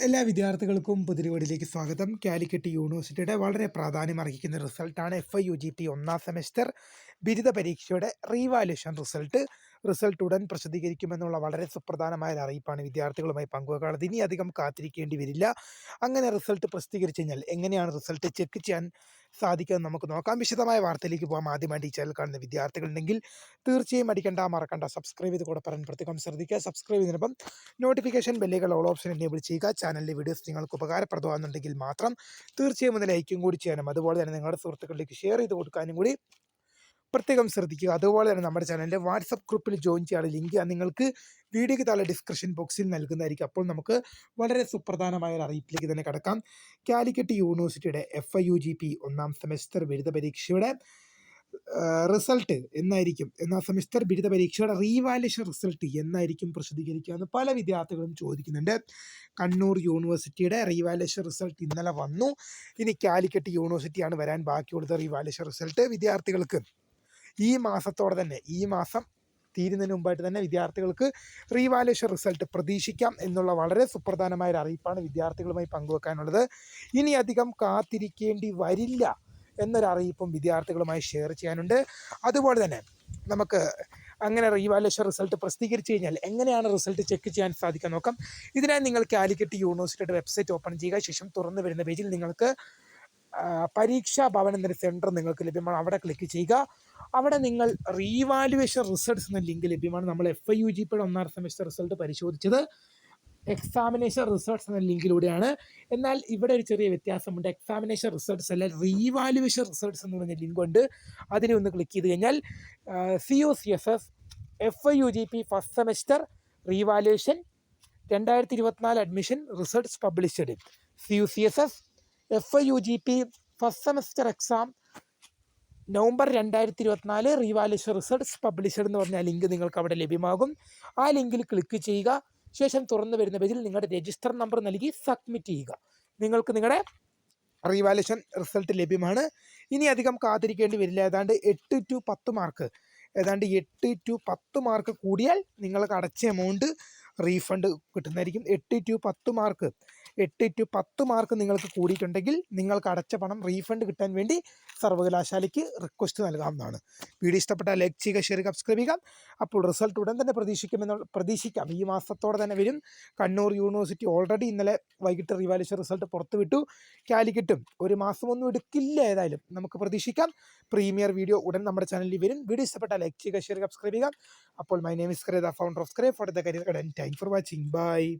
എല്ലാ വിദ്യാർത്ഥികൾക്കും പുതിരിവടിയിലേക്ക് സ്വാഗതം. കാലിക്കറ്റ് യൂണിവേഴ്സിറ്റിയുടെ വളരെ പ്രാധാന്യം അർഹിക്കുന്ന റിസൾട്ടാണ് F I U G P ഒന്നാം സെമസ്റ്റർ ബിരുദ പരീക്ഷയുടെ റീവാലുവേഷൻ റിസൾട്ട്. റിസൾട്ട് ഉടൻ പ്രസിദ്ധീകരിക്കുമെന്നുള്ള വളരെ സുപ്രധാനമായ ഒരു അറിയിപ്പാണ് വിദ്യാർത്ഥികളുമായി പങ്കുവെക്കാനുള്ളത്. ഇനി അധികം കാത്തിരിക്കേണ്ടി വരില്ല. അങ്ങനെ റിസൾട്ട് പ്രസിദ്ധീകരിച്ചു കഴിഞ്ഞാൽ എങ്ങനെയാണ് റിസൾട്ട് ചെക്ക് ചെയ്യാൻ സാധിക്കുമെന്ന് നമുക്ക് നോക്കാം. വിശദമായ വാർത്തയിലേക്ക് പോകാം ആദ്യമായിട്ട് ഈ ചാനൽ കാണുന്ന വിദ്യാർത്ഥികളുണ്ടെങ്കിൽ തീർച്ചയായും അടിക്കണ്ട മറക്കണ്ട. സബ്സ്ക്രൈബ് ചെയ്ത് കൂടെ പറയാൻ പ്രത്യേകം ശ്രദ്ധിക്കുക. സബ്സ്ക്രൈബ് ചെയ്തതിനൊപ്പം നോട്ടിഫിക്കേഷൻ ബെല്ലുകൾ ഓൾ ഓപ്ഷൻ എനേബിൾ ചെയ്യുക. ചാനലിലെ വീഡിയോസ് നിങ്ങൾക്ക് ഉപകാരപ്രദമാകുന്നുണ്ടെങ്കിൽ മാത്രം തീർച്ചയായും ഒന്ന് ലൈക്കും കൂടി ചെയ്യാനും അതുപോലെ തന്നെ നിങ്ങളുടെ സുഹൃത്തുക്കളിലേക്ക് ഷെയർ ചെയ്ത് കൊടുക്കാനും കൂടി പ്രത്യേകം ശ്രദ്ധിക്കുക. അതുപോലെ തന്നെ നമ്മുടെ ചാനലിന്റെ വാട്സപ്പ് ഗ്രൂപ്പിൽ ജോയിൻ ചെയ്യാനുള്ള ലിങ്ക് നിങ്ങൾക്ക് വീഡിയോയ്ക്ക് താഴെ ഡിസ്ക്രിപ്ഷൻ ബോക്സിൽ നൽകുന്നതായിരിക്കും. അപ്പോൾ നമുക്ക് വളരെ സുപ്രധാനമായ ഒരു അറിയിപ്പിലേക്ക് തന്നെ കടക്കാം. കാലിക്കറ്റ് യൂണിവേഴ്സിറ്റിയുടെ F I U G P ഒന്നാം സെമസ്റ്റർ ബിരുദ പരീക്ഷയുടെ റിസൾട്ട് എന്നായിരിക്കും. എന്നാൽ സെമിസ്റ്റർ ബിരുദ പരീക്ഷയുടെ റീവാലുവേഷൻ റിസൾട്ട് എന്നായിരിക്കും പ്രസിദ്ധീകരിക്കുക എന്ന് പല വിദ്യാർത്ഥികളും ചോദിക്കുന്നുണ്ട്. കണ്ണൂർ യൂണിവേഴ്സിറ്റിയുടെ റീവാലുവേഷൻ റിസൾട്ട് ഇന്നലെ വന്നു. ഇനി കാലിക്കറ്റ് യൂണിവേഴ്സിറ്റിയാണ് വരാൻ ബാക്കിയുള്ളത് റീവാലുവേഷൻ റിസൾട്ട് വിദ്യാർത്ഥികൾക്ക്. ഈ മാസത്തോടെ തന്നെ ഈ മാസം തീരുന്നതിന് മുമ്പായിട്ട് തന്നെ വിദ്യാർത്ഥികൾക്ക് റീവാലുവേഷൻ റിസൾട്ട് പ്രതീക്ഷിക്കാം എന്നുള്ള വളരെ സുപ്രധാനമായ ഒരു അറിയിപ്പാണ് വിദ്യാർത്ഥികളുമായി പങ്കുവെക്കാനുള്ളത്. ഇനി അധികം കാത്തിരിക്കേണ്ടി വരില്ല എന്നൊരറിയിപ്പും വിദ്യാർത്ഥികളുമായി ഷെയർ ചെയ്യാനുണ്ട്. അതുപോലെ തന്നെ നമുക്ക് അങ്ങനെ റീവാലുവേഷൻ റിസൾട്ട് പ്രസിദ്ധീകരിച്ചു കഴിഞ്ഞാൽ എങ്ങനെയാണ് റിസൾട്ട് ചെക്ക് ചെയ്യാൻ സാധിക്കാൻ നോക്കാം. ഇതിനായി നിങ്ങൾ കാലിക്കറ്റ് യൂണിവേഴ്സിറ്റിയുടെ വെബ്സൈറ്റ് ഓപ്പൺ ചെയ്യുക. ശേഷം തുറന്നു വരുന്ന പേജിൽ നിങ്ങൾക്ക് പരീക്ഷാ ഭവൻ എന്നൊരു സെന്റർ നിങ്ങൾക്ക് ലഭ്യമാണ്. അവിടെ ക്ലിക്ക് ചെയ്യുക. അവിടെ നിങ്ങൾ റീവാലുവേഷൻ റിസൾട്ട്സ് എന്ന ലിങ്ക് ലഭ്യമാണ്. നമ്മൾ എഫ് ഐ യു ജി പിയുടെ ഒന്നാം സെമിസ്റ്റർ റിസൾട്ട് പരിശോധിച്ചത്. എക്സാമിനേഷൻ റിസൾട്ട്സ് എന്ന ലിങ്കിലൂടെയാണ് എന്നാൽ ഇവിടെ ഒരു ചെറിയ വ്യത്യാസമുണ്ട്. എക്സാമിനേഷൻ റിസൾട്ട്സ് അല്ല റീവാലുവേഷൻ റിസൾട്ട്സ് എന്ന് പറഞ്ഞ ലിങ്ക് ഉണ്ട്. അതിനെ ഒന്ന് ക്ലിക്ക് ചെയ്ത് കഴിഞ്ഞാൽ C O C S S F I U G P first semester revaluation രണ്ടായിരത്തി ഇരുപത്തിനാല് admission results published C U C S S F I U G P first semester exam November രണ്ടായിരത്തി ഇരുപത്തിനാല് revaluation results published എന്ന് പറഞ്ഞ link നിങ്ങൾക്ക് അവിടെ ലഭ്യമാകും. ആ ലിങ്കിൽ ക്ലിക്ക് ചെയ്യുക. ശേഷം തുറന്നു വരുന്ന പേജിൽ നിങ്ങളുടെ രജിസ്റ്റർ നമ്പർ നൽകി സബ്മിറ്റ് ചെയ്യുക. നിങ്ങൾക്ക് നിങ്ങളുടെ റീവാലുഷൻ റിസൾട്ട് ലഭ്യമാണ്. ഇനി അധികം കാത്തിരിക്കേണ്ടി വരില്ല. ഏതാണ്ട് എട്ട് ടു പത്ത് മാർക്ക് ഏതാണ്ട് എട്ട് ടു പത്ത് മാർക്ക് കൂടിയാൽ നിങ്ങൾക്ക് അടച്ച എമൗണ്ട് റീഫണ്ട് കിട്ടുന്നതായിരിക്കും. എട്ട് ടു പത്ത് മാർക്ക് എട്ട് ടു പത്ത് മാർക്ക് നിങ്ങൾക്ക് കൂടിയിട്ടുണ്ടെങ്കിൽ നിങ്ങൾക്ക് അടച്ച പണം റീഫണ്ട് കിട്ടാൻ വേണ്ടി സർവകലാശാലയ്ക്ക് റിക്വസ്റ്റ് നൽകാവുന്നതാണ്. വീഡിയോ ഇഷ്ടപ്പെട്ടാൽ ലൈക്ക് ചെയ്യുക ഷെയർ സബ്സ്ക്രൈബ് ചെയ്യുക. അപ്പോൾ റിസൾട്ട് ഉടൻ തന്നെ പ്രതീക്ഷിക്കുമെന്ന് പ്രതീക്ഷിക്കാം. ഈ മാസത്തോടെ തന്നെ വരും. കണ്ണൂർ യൂണിവേഴ്സിറ്റി ഓൾറെഡി ഇന്നലെ വൈകിട്ട് റിവാലിച്ച റിസൾട്ട് പുറത്തുവിട്ടു. കാലിക്കറ്റും ഒരു മാസമൊന്നും എടുക്കില്ല ഏതായാലും. നമുക്ക് പ്രതീക്ഷിക്കാം. പ്രീമിയർ വീഡിയോ ഉടൻ നമ്മുടെ ചാനലിൽ വരും. വീഡിയോ ഇഷ്ടപ്പെട്ടാൽ ലൈക്ക് ചെയ്യുക ഷെയർ സബ്സ്ക്രൈബ് ചെയ്യുക. അപ്പോൾ my name is the founder of scry for the career and thank for watching bye